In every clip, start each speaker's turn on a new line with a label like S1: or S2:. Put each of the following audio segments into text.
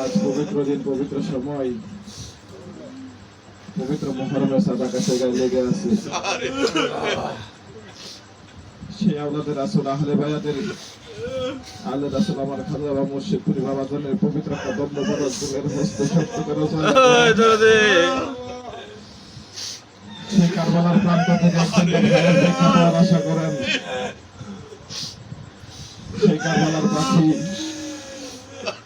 S1: আজ পবিত্র দিন পবিত্র সময়। পবিত্র মহরমের সাদা কাছে গায়ে লেগে আছে। সেই আওলাদের আসল আহলে বায়াতের আহলে রাসুল আমার খাজা বা মুর্শিদ পুরি বাবা জনের পবিত্র কদম মোবারক দুলের হস্তে শক্ত করে যায় সেই কারবালার প্রান্ত থেকে একজন ভাইয়ের দেখা পাওয়ার আশা করেন। সেই কারবালার পাখি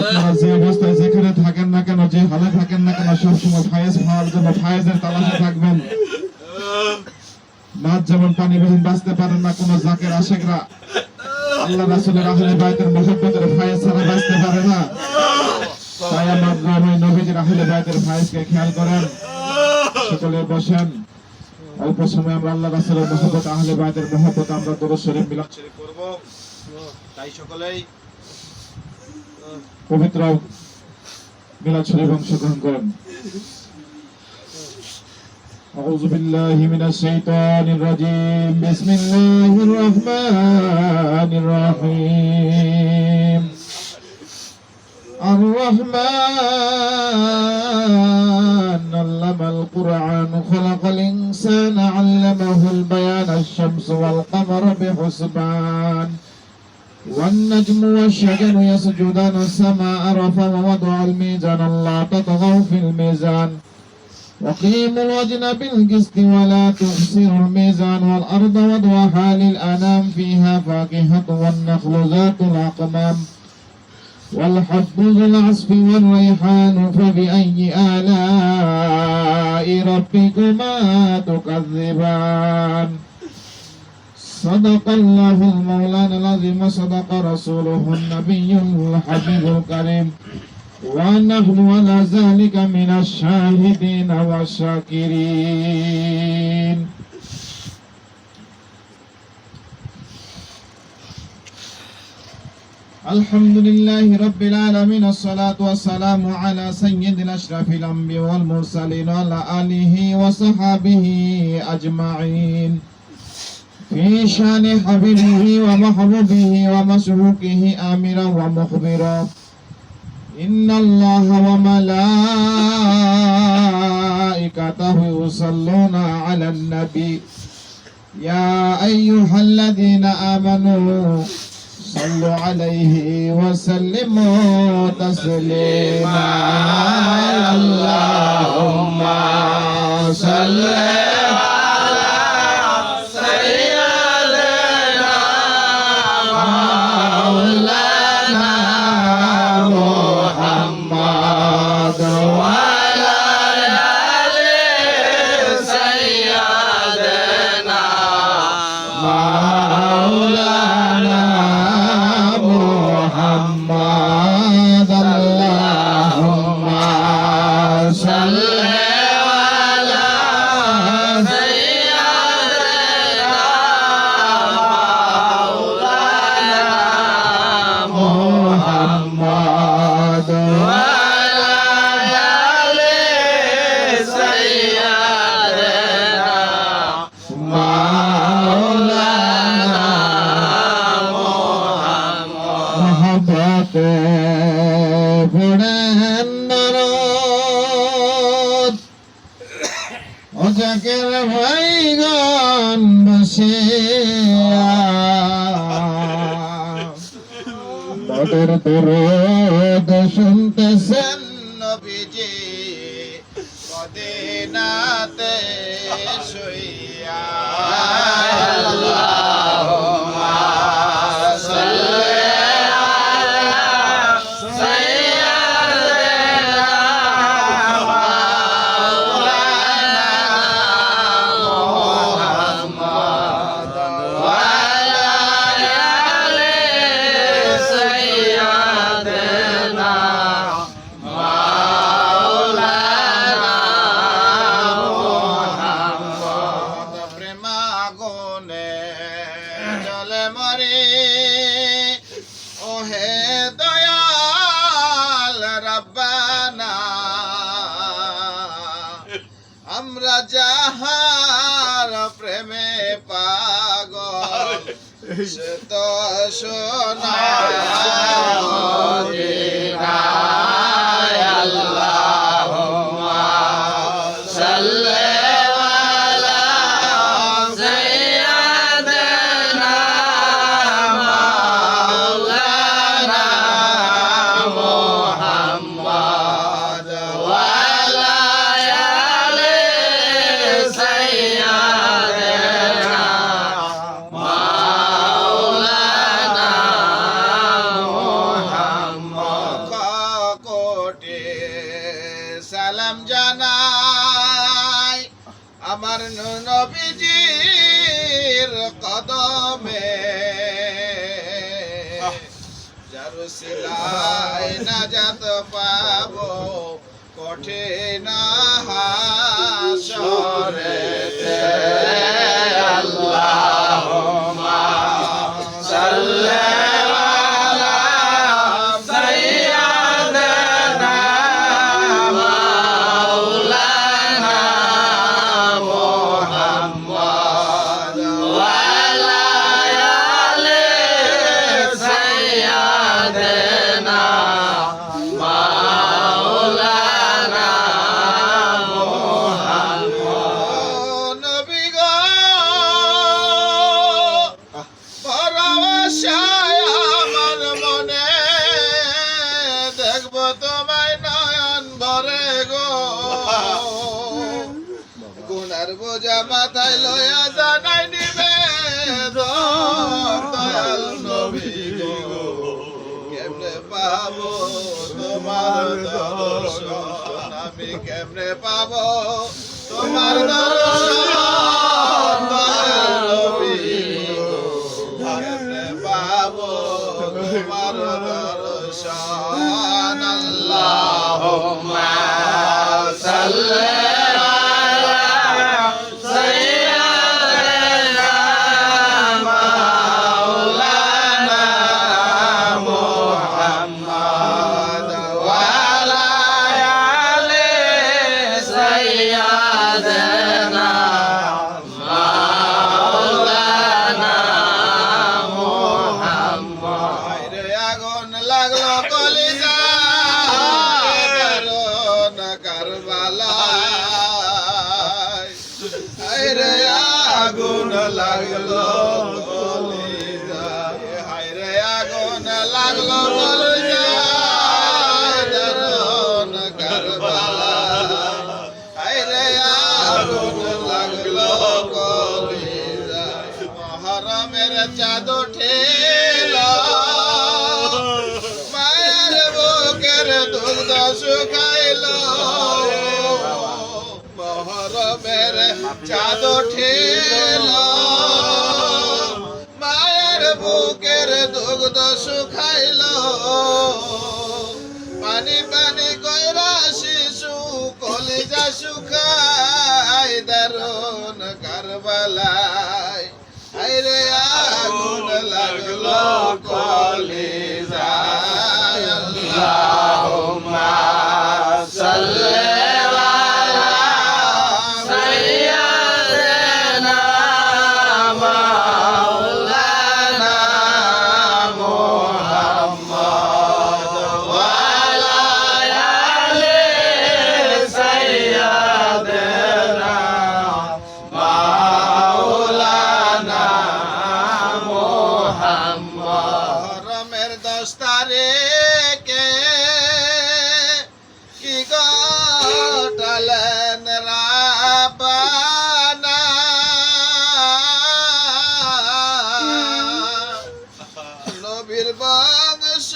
S1: আপনারা যে অবস্থায় যেখানে থাকেন না কেন, যে হালে থাকেন না কেন, সবসময় ফায়েজ পাওয়ার জন্য ফায়েজের তালাশে থাকবেন। মাছ যেমন পানি বিহীন বাঁচতে পারেন না কোন জাকের আশেকরা। আল্লাহ রাসূলের আহলে বাইতের মহব্বতের ফায়েজ ছাড়া বাঁচতে পারে না। তাই আমার গ্রামে নবীজির আহলে বাইতের ফায়েজকে খেয়াল করেন। সকলে বসেন। অল্প সময় আমরা আল্লাহ রাসূলের মহব্বত, আহলে বাইতের মহব্বত আমরা দরুদ শরীফ মিলাদ শরীফ করব তাই সকলেই পবিত্র মিলাদ শরীফ অংশগ্রহণ করেন أعوذ بالله من الشيطان الرجيم بسم الله الرحمن الرحيم الرحمن علم القرآن خلق الإنسان علمه البيان الشمس والقمر بحسبان والنجم والشجر يسجدان السماء رفع ووضع الميزان. الله تطغوا في الميزان. وقيموا الوزن بالقسط ولا تخسروا الميزان. والأرض وضعها للأنام. فيها فاكهة والنخل ذات الأقمام. والحب ذو العصف والريحان. فبأي آلاء ربكما تكذبان؟ صدق الله المولانا العظيم وصدق رسوله النبي الحبيب الكريم. ونحن على ذلك من الشاهدين والشاكرين. الحمد لله رب العالمين الصلاة والسلام على سيد الأشرف الأنبياء والمرسلين وعلى آله وصحبه أجمعين. في شأن حبيبه ومحبوبه ومسلوكه آمرا ومخبرا. إن الله وملائكته يصلون على النبي. يا أيها الذين آمنوا صلوا عليه وسلموا تسليما. اللهم صل অজাকের ভাই গান বসিয়া। বদর দরদ শুনতেছেন নবীজি মদিনাতে শুইয়া আমরা যাহার প্রেমে পাগল সে তো সোনা মদিনায় আমার নবীজির কদমে। জারুসিলাই না নাজাত পাবো কঠিন হাসরেতে। আল্লাহুম্মা পাবো তোমার দর্শন আমি কেমনে পাবো? তোমার দর্শন। আগুন লাগল কলিজা। আইরে আগুন লাগল কলিজা কারবালায়। আইরে আগুন লাগল কলিজা। চাঁদ উঠিল শুকাইল মহরমের চাঁদ ঠেল মায়ের বুকের দুগ্ধ শুকাইল। তারিখে কি গটালেন রাবানা? নবীর বংশ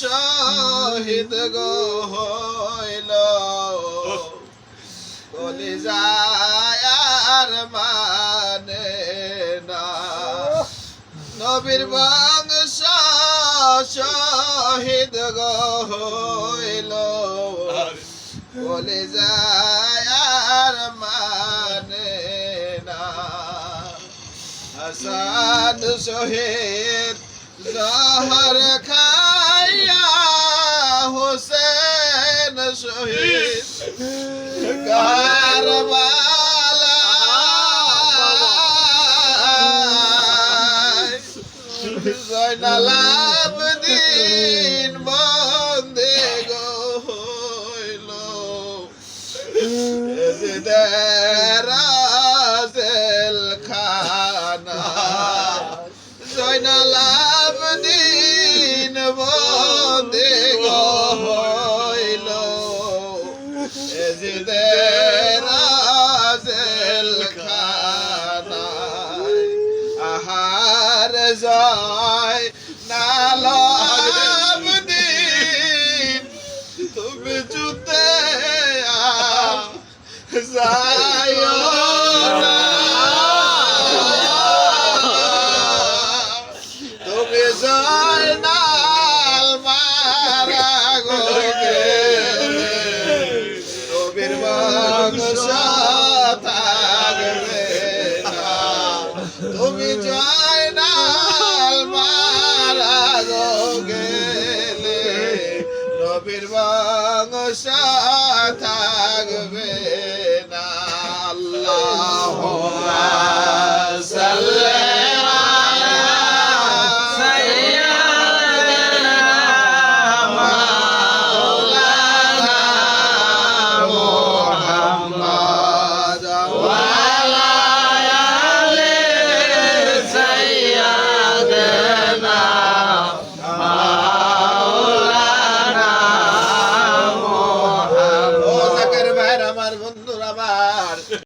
S1: শহীদ গো হইল। কলিজায় আর মানে না। নবীর বংশ শহীদ গো হইল। বলে যায় আর মানে না। হাসান শহীদ জহর খাইয়া হোসেন শহীদ কারবালায়। জয়নাল Yeah.